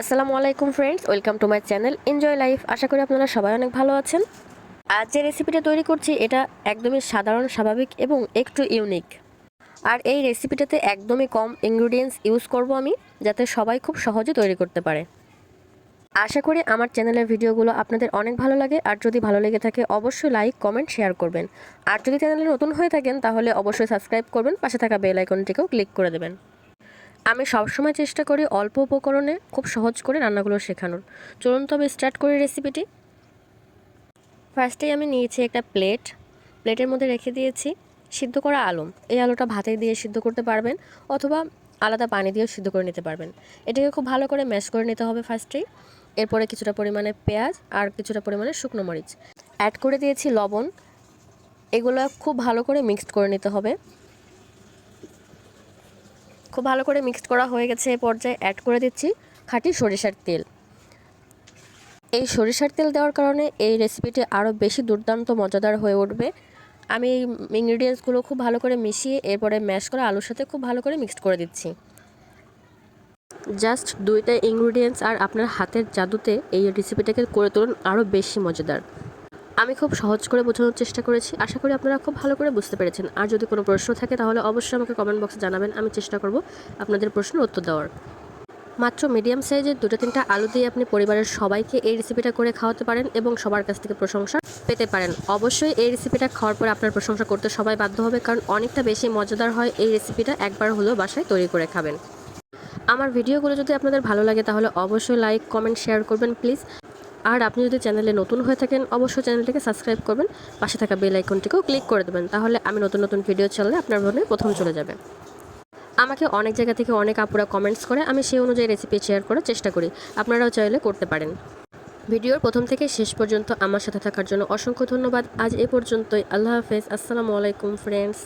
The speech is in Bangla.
আসসালামু আলাইকুম friends welcome to my channel enjoy life আশা করি আপনারা সবাই অনেক ভালো আছেন। আজ যে রেসিপিটা তৈরি করছি, এটা একদমই সাধারণ, স্বাভাবিক এবং একটু ইউনিক আর এই রেসিপিটাতে একদমই কম ইনগ্রিডিয়েন্টস ইউজ করব আমি, যাতে সবাই খুব সহজে তৈরি করতে পারে। আশা করি আমার চ্যানেলের ভিডিওগুলো আপনাদের অনেক ভালো লাগে, আর যদি ভালো লেগে থাকে, অবশ্যই লাইক কমেন্ট শেয়ার করবেন। আর যদি চ্যানেলে নতুন হয়ে থাকেন, তাহলে অবশ্যই সাবস্ক্রাইব করবেন, পাশে থাকা বেল আইকনটিকেও ক্লিক করে দেবেন। আমি সবসময় চেষ্টা করি অল্প উপকরণে খুব সহজ করে রান্নাগুলো শেখানোর। চলুন তবে স্টার্ট করি রেসিপিটি ফার্স্টেই আমি নিয়েছি একটা প্লেট প্লেটের মধ্যে রেখে দিয়েছি সিদ্ধ করা আলু। এই আলুটা ভাতে দিয়ে সিদ্ধ করতে পারবেন অথবা আলাদা পানি দিয়েও সিদ্ধ করে নিতে পারবেন। এটাকে খুব ভালো করে ম্যাশ করে নিতে হবে ফার্স্টেই এরপরে কিছুটা পরিমাণে পেঁয়াজ আর কিছুটা পরিমাণে শুকনো মরিচ। অ্যাড করে দিয়েছি লবণ। এগুলো খুব ভালো করে মিক্সড করে নিতে হবে। খুব ভালো করে মিক্সড করা হয়ে গেছে এ পর্যায়ে অ্যাড করে দিচ্ছি খাঁটি সরিষার তেল। এই সরিষার তেল দেওয়ার কারণে এই রেসিপিটি আরও বেশি দুর্দান্ত, মজাদার হয়ে উঠবে। আমি এই ইনগ্রিডিয়েন্টসগুলো খুব ভালো করে মিশিয়ে এরপরে ম্যাশ করা আলুর সাথে খুব ভালো করে মিক্সড করে দিচ্ছি। জাস্ট দুইটা ইনগ্রিডিয়েন্টস আর আপনার হাতের জাদুতে এই রেসিপিটাকে করে তুলুন আরও বেশি মজাদার। আমি খুব সহজ করে বোঝানোর চেষ্টা করেছি। আশা করি আপনারা খুব ভালো করে বুঝতে পেরেছেন। আর যদি কোনো প্রশ্ন থাকে তাহলে অবশ্যই আমাকে কমেন্ট বক্সে জানাবেন। আমি চেষ্টা করব আপনাদের প্রশ্নের উত্তর দেওয়ার। মাত্র মিডিয়াম সাইজের দুটো তিনটা আলু দিয়ে আপনি পরিবারের সবাইকে এই রেসিপিটা করে খাওয়াতে পারেন এবং সবার কাছ থেকে প্রশংসা পেতে পারেন। অবশ্যই এই রেসিপিটা খাওয়ার পর আপনার প্রশংসা করতে সবাই বাধ্য হবে কারণ অনেকটা বেশি মজাদার হয় এই রেসিপিটা একবার হলেও বাসায় তৈরি করে খাবেন। আমার ভিডিওগুলো যদি আপনাদের ভালো লাগে তাহলে অবশ্যই লাইক কমেন্ট শেয়ার করবেন প্লিজ আর আপনি যদি চ্যানেলে নতুন হয়ে থাকেন, অবশ্যই চ্যানেলটিকে সাবস্ক্রাইব করবেন। পাশে থাকা বেল আইকনটিকেও ক্লিক করে দেবেন, তাহলে আমি নতুন নতুন ভিডিও চাললে আপনার ফোনে প্রথম চলে যাবে। আমাকে অনেক জায়গা থেকে অনেক আপুরা কমেন্টস করে, আমি সেই অনুযায়ী রেসিপি শেয়ার করার চেষ্টা করি। আপনারাও চাইলে করতে পারেন। ভিডিওর প্রথম থেকে শেষ পর্যন্ত আমার সাথে থাকার জন্য অসংখ্য ধন্যবাদ। আজ এ পর্যন্তই। আল্লাহ হাফেজ। আসসালামু আলাইকুম ফ্রেন্ডস